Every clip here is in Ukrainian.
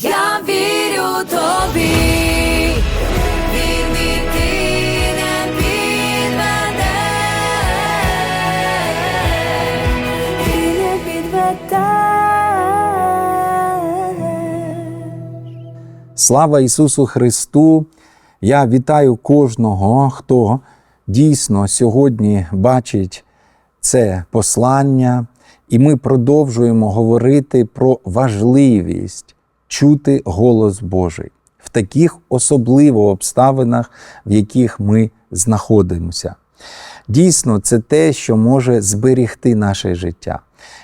Я вірю тобі. Слава Ісусу Христу! Я вітаю кожного, хто дійсно сьогодні бачить це послання, і ми продовжуємо говорити про важливість чути голос Божий в таких особливо обставинах, в яких ми знаходимося. Дійсно, це те, що може зберігти наше життя.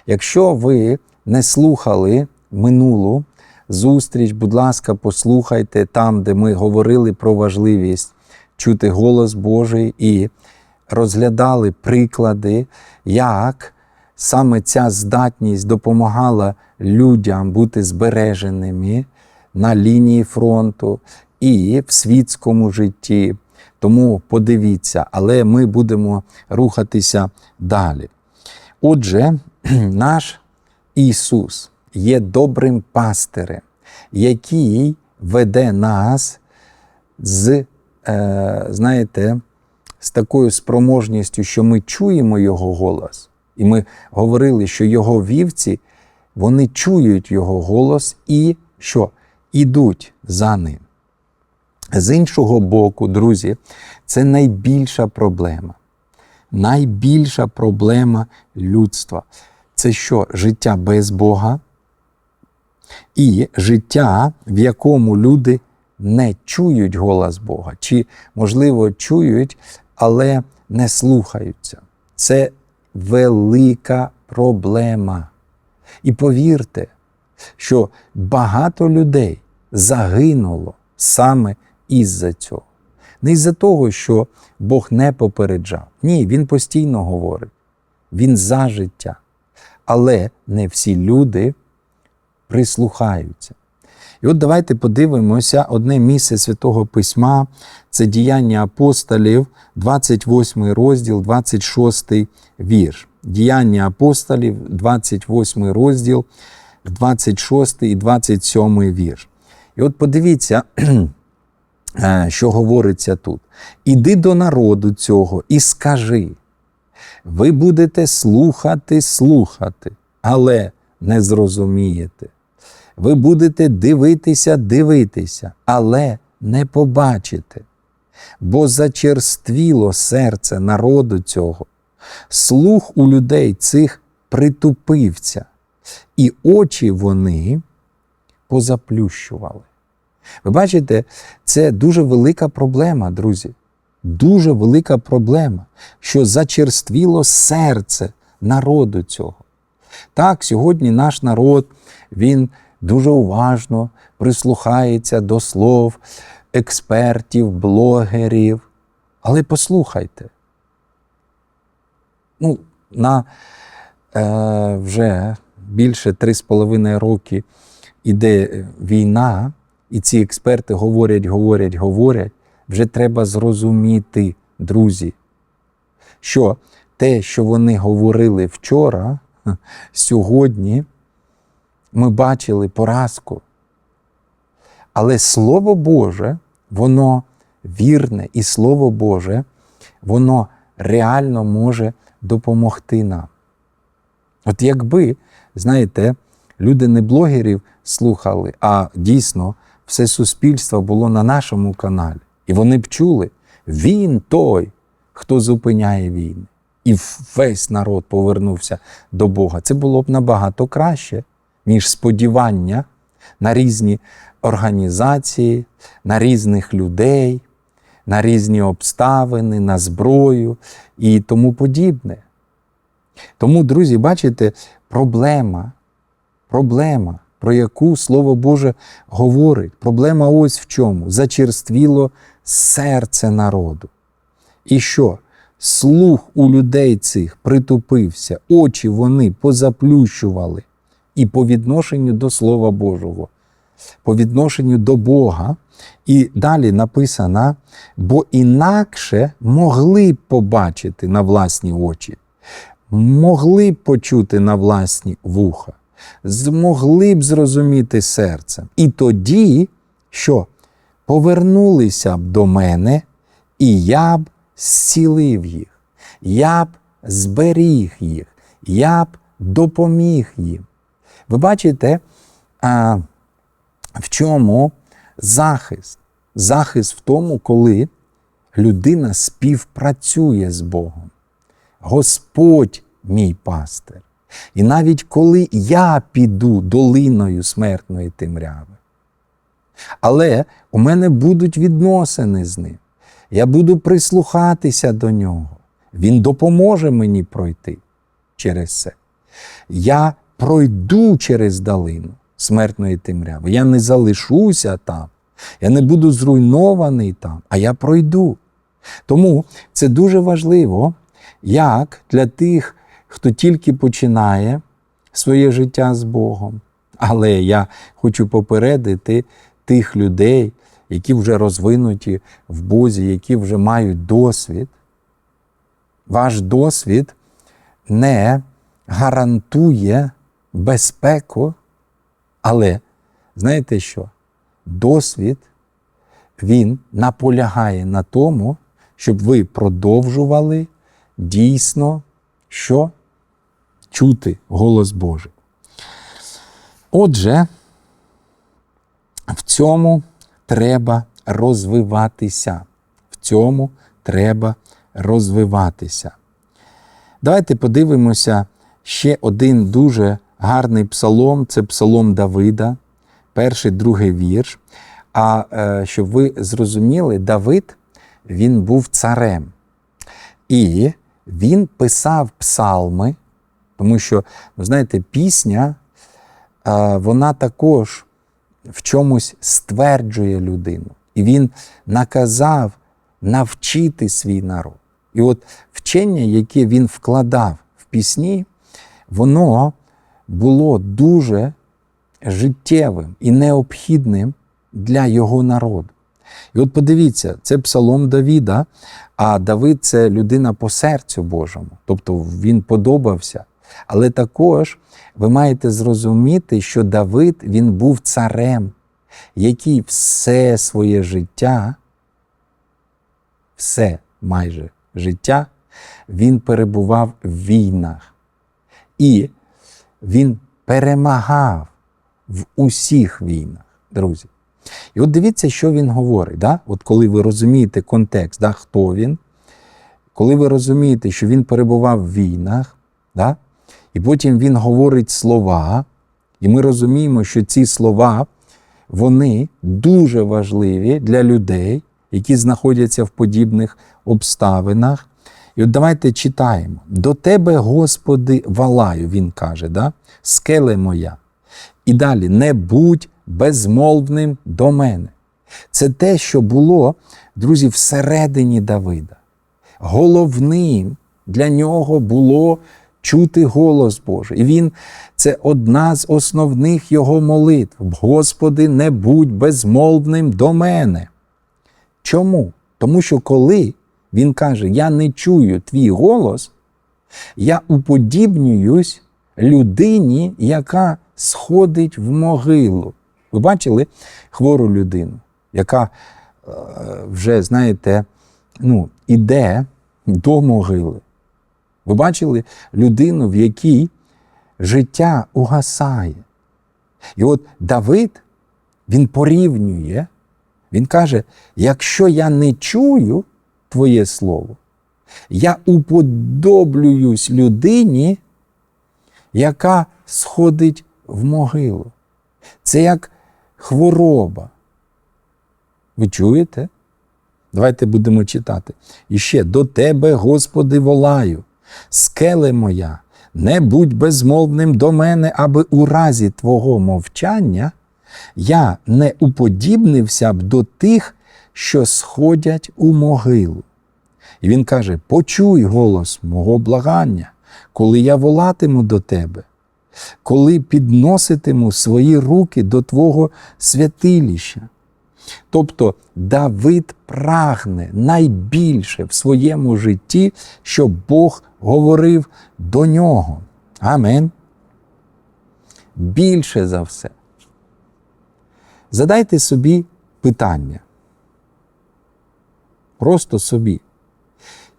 Якщо ви не слухали минулу зустріч, будь ласка, послухайте там, де ми говорили про важливість чути голос Божий і розглядали приклади, як саме ця здатність допомагала людям бути збереженими на лінії фронту і в світському житті. Тому подивіться, але ми будемо рухатися далі. Отже, наш Ісус є добрим пастирем, який веде нас з, е, знаєте, з такою спроможністю, що ми чуємо Його голос. І ми говорили, що Його вівці, вони чують Його голос і що? Ідуть за ним. З іншого боку, друзі, це найбільша проблема. Найбільша проблема людства це що? Життя без Бога і життя, в якому люди не чують голос Бога, чи, можливо, чують, але не слухаються. Це велика проблема. І повірте, що багато людей загинуло саме із-за цього. Не із-за того, що Бог не попереджав. Ні, Він постійно говорить. Він за життя. Але не всі люди прислухаються. І от давайте подивимося одне місце Святого Письма, це діяння апостолів, 28 розділ, 26 вірш. Діяння апостолів, 28 розділ, 26 і 27 вірш. І от подивіться, е, що говориться тут. Іди до народу цього і скажи. Ви будете слухати, слухати, але не зрозумієте. Ви будете дивитися, дивитися, але не побачите. Бо зачерствіло серце народу цього, слух у людей цих притупився, і очі вони позаплющували. Ви бачите, це дуже велика проблема, друзі. Дуже велика проблема, що зачерствіло серце народу цього. Так, сьогодні наш народ, він дуже уважно прислухається до слов експертів, блогерів. Але послухайте, ну, на е, вже більше 3,5 роки іде війна, і ці експерти говорять, говорять, говорять, вже треба зрозуміти, друзі, що те, що вони говорили вчора, сьогодні ми бачили поразку. Але Слово Боже, воно вірне, і Слово Боже, воно реально може допомогти нам. От якби, знаєте, люди не блогерів слухали, а дійсно все суспільство було на нашому каналі. І вони б чули, він той, хто зупиняє війни. І весь народ повернувся до Бога. Це було б набагато краще, ніж сподівання на різні організації, на різних людей, на різні обставини, на зброю і тому подібне. Тому, друзі, бачите, проблема, проблема, про яку Слово Боже говорить. Проблема ось в чому: зачерствіло серце народу. І що? Слух у людей цих притупився, очі вони позаплющували. І по відношенню до Слова Божого, по відношенню до Бога. І далі написано, бо інакше могли б побачити на власні очі, могли б почути на власні вуха, змогли б зрозуміти серцем. І тоді, що повернулися б до мене, і я б зцілив їх, я б зберіг їх, я б допоміг їм. Ви бачите, в чому захист? Захист в тому, коли людина співпрацює з Богом. Господь мій пастир. І навіть коли я піду долиною смертної темряви, але у мене будуть відносини з ним. Я буду прислухатися до нього. Він допоможе мені пройти через це. Я пройду через долину смертної темряви. Я не залишуся там. Я не буду зруйнований там, а я пройду. Тому це дуже важливо, як для тих, хто тільки починає своє життя з Богом. Але я хочу попередити тих людей, які вже розвинуті в Бозі, які вже мають досвід. Ваш досвід не гарантує безпеку, але знаєте що? Досвід він наполягає на тому, щоб ви продовжували дійсно що? чути голос Божий. Отже, в цьому треба розвиватися. В цьому треба розвиватися. Давайте подивимося ще один дуже гарний псалом це псалом Давида, перший, другий вірш. А е, щоб ви зрозуміли, Давид він був царем. І він писав псалми, тому що, ви знаєте, пісня, е, вона також в чомусь стверджує людину. І він наказав навчити свій народ. І от вчення, яке він вкладав в пісні, воно було дуже життєвим і необхідним для його народу. І от подивіться, це псалом Давіда, а Давид це людина по серцю Божому, тобто він подобався. Але також ви маєте зрозуміти, що Давид він був царем, який все своє життя, все майже життя, він перебував в війнах. І він перемагав в усіх війнах, друзі. І от дивіться, що він говорить. Да? От коли ви розумієте контекст, да, хто він, коли ви розумієте, що він перебував в війнах, да? і потім він говорить слова, і ми розуміємо, що ці слова вони дуже важливі для людей, які знаходяться в подібних обставинах. І от давайте читаємо. До тебе, Господи, валаю, він каже, да? скеле моя. І далі не будь безмолвним до мене. Це те, що було, друзі, всередині Давида. Головним для нього було чути голос Божий. І він це одна з основних його молитв. Господи, не будь безмолвним до мене. Чому? Тому що коли він каже, я не чую твій голос, я уподібнююсь людині, яка сходить в могилу. Ви бачили хвору людину, яка е, вже, знаєте, ну, іде до могили. Ви бачили людину, в якій життя угасає. І от Давид, він порівнює, він каже: якщо я не чую Твоє Слово, я уподоблююсь людині, яка сходить в могилу. Це як хвороба. Ви чуєте? Давайте будемо читати. І ще до Тебе, Господи, волаю, скеле моя, не будь безмовним до мене, аби у разі Твого мовчання я не уподібнився б до тих, що сходять у могилу. І він каже: Почуй голос мого благання, коли я волатиму до тебе, коли підноситиму свої руки до Твого святилища. Тобто Давид прагне найбільше в своєму житті, щоб Бог говорив до нього. Амен. більше за все. Задайте собі питання. Просто собі.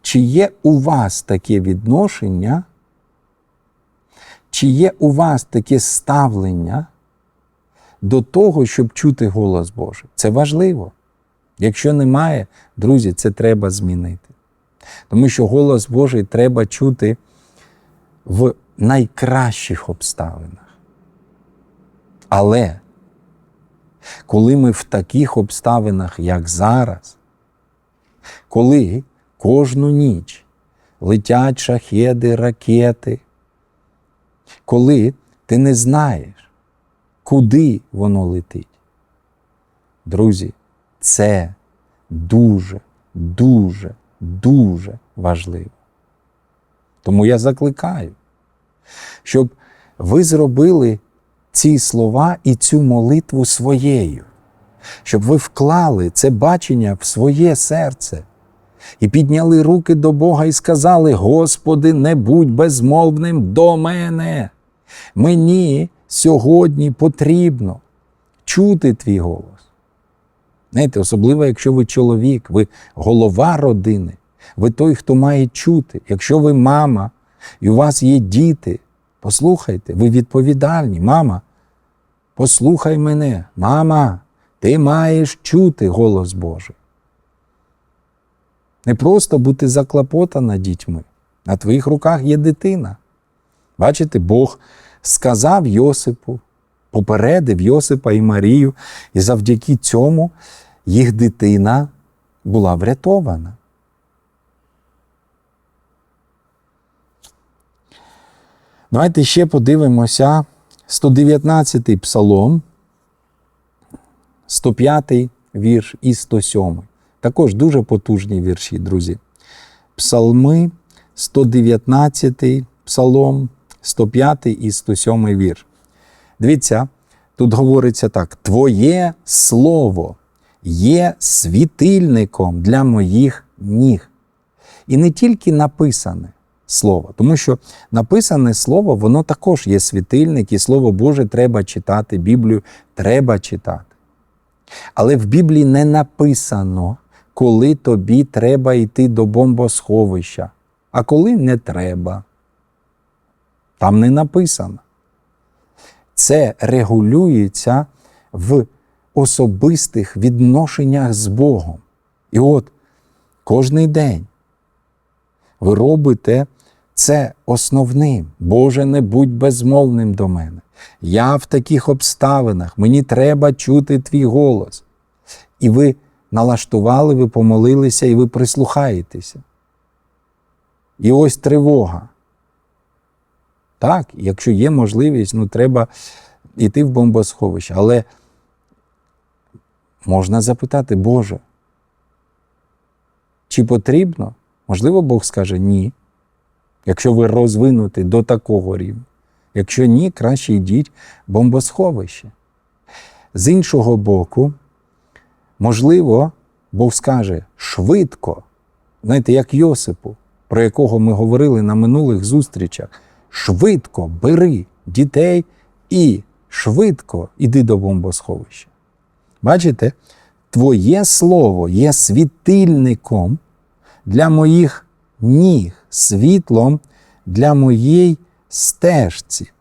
Чи є у вас таке відношення, чи є у вас таке ставлення до того, щоб чути голос Божий? Це важливо. Якщо немає, друзі, це треба змінити. Тому що голос Божий треба чути в найкращих обставинах. Але коли ми в таких обставинах, як зараз, коли кожну ніч летять шахеди, ракети, коли ти не знаєш, куди воно летить, друзі, це дуже, дуже, дуже важливо. Тому я закликаю, щоб ви зробили ці слова і цю молитву своєю, щоб ви вклали це бачення в своє серце і підняли руки до Бога і сказали: Господи, не будь безмовним до мене. Мені сьогодні потрібно чути твій голос. Знаєте, особливо, якщо ви чоловік, ви голова родини, ви той, хто має чути. Якщо ви мама і у вас є діти, послухайте, ви відповідальні. Мама, послухай мене, мама, ти маєш чути голос Божий. Не просто бути заклопотана дітьми. На твоїх руках є дитина. Бачите, Бог сказав Йосипу, попередив Йосипа і Марію, і завдяки цьому їх дитина була врятована. Давайте ще подивимося 119-й псалом, 105-й вірш і 107. Також дуже потужні вірші, друзі. Псалми, 119 псалом, 105 і 107 вірш. Дивіться, тут говориться так: Твоє слово є світильником для моїх ніг. І не тільки написане слово, тому що написане слово, воно також є світильник, і Слово Боже треба читати, Біблію треба читати. Але в Біблії не написано, коли тобі треба йти до бомбосховища, а коли не треба. Там не написано. Це регулюється в особистих відношеннях з Богом. І от кожний день ви робите це основним. Боже, не будь безмовним до мене. Я в таких обставинах, мені треба чути твій голос. І ви налаштували, ви помолилися і ви прислухаєтеся. І ось тривога. Так, якщо є можливість, ну треба йти в бомбосховище. Але можна запитати, Боже, чи потрібно? Можливо, Бог скаже ні. Якщо ви розвинуті до такого рівня. Якщо ні, краще йдіть в бомбосховище. З іншого боку, можливо, Бог скаже швидко, знаєте, як Йосипу, про якого ми говорили на минулих зустрічах, швидко бери дітей і швидко йди до бомбосховища. Бачите, твоє слово є світильником для моїх ніг, світлом для моєї стежці.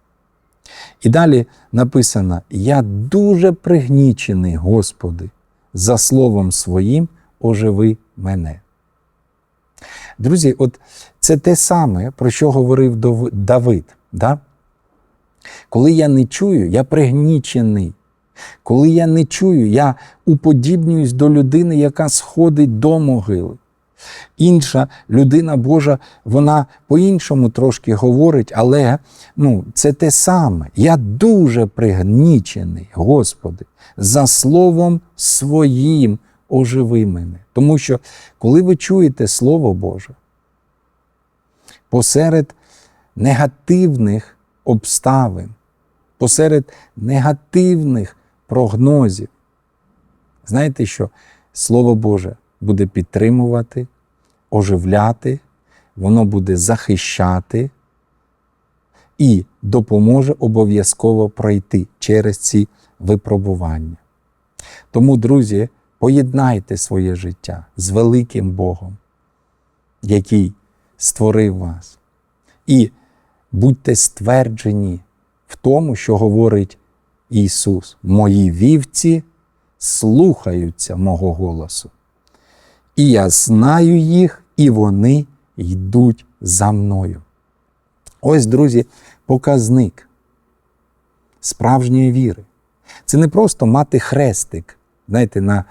І далі написано: Я дуже пригнічений, Господи, за словом своїм оживи мене. Друзі, от це те саме, про що говорив Давид. Да? Коли я не чую, я пригнічений. Коли я не чую, я уподібнююсь до людини, яка сходить до могили. Інша людина Божа, вона по-іншому трошки говорить, але ну, це те саме. Я дуже пригнічений, Господи, за словом своїм оживи мене. Тому що, коли ви чуєте Слово Боже, посеред негативних обставин, посеред негативних прогнозів, знаєте що? Слово Боже буде підтримувати, оживляти, воно буде захищати. і допоможе обов'язково пройти через ці випробування. Тому, друзі, поєднайте своє життя з великим Богом, який створив вас. І будьте стверджені в тому, що говорить Ісус. Мої вівці слухаються мого голосу. І я знаю їх, і вони йдуть за мною. Ось, друзі, показник справжньої віри. Це не просто мати хрестик, знаєте, на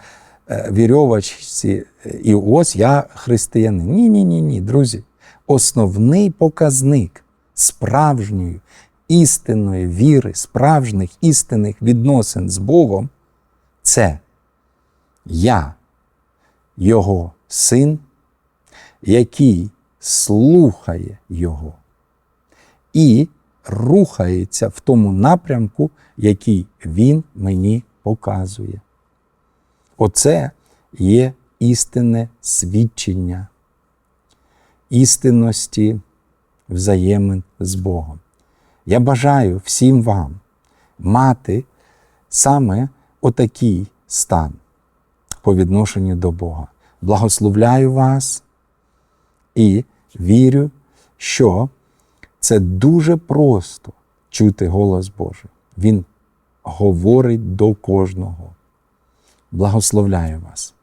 е, вірьовочці, е, і ось я християнин. Ні, ні, ні, ні, друзі. Основний показник справжньої істинної віри, справжніх істинних відносин з Богом це я, Його син, який слухає Його і рухається в тому напрямку, який Він мені показує. Оце є істинне свідчення істинності взаємин з Богом. Я бажаю всім вам мати саме отакий стан по відношенню до Бога. Благословляю вас і вірю, що це дуже просто чути голос Божий. Він говорить до кожного. Благословляю вас.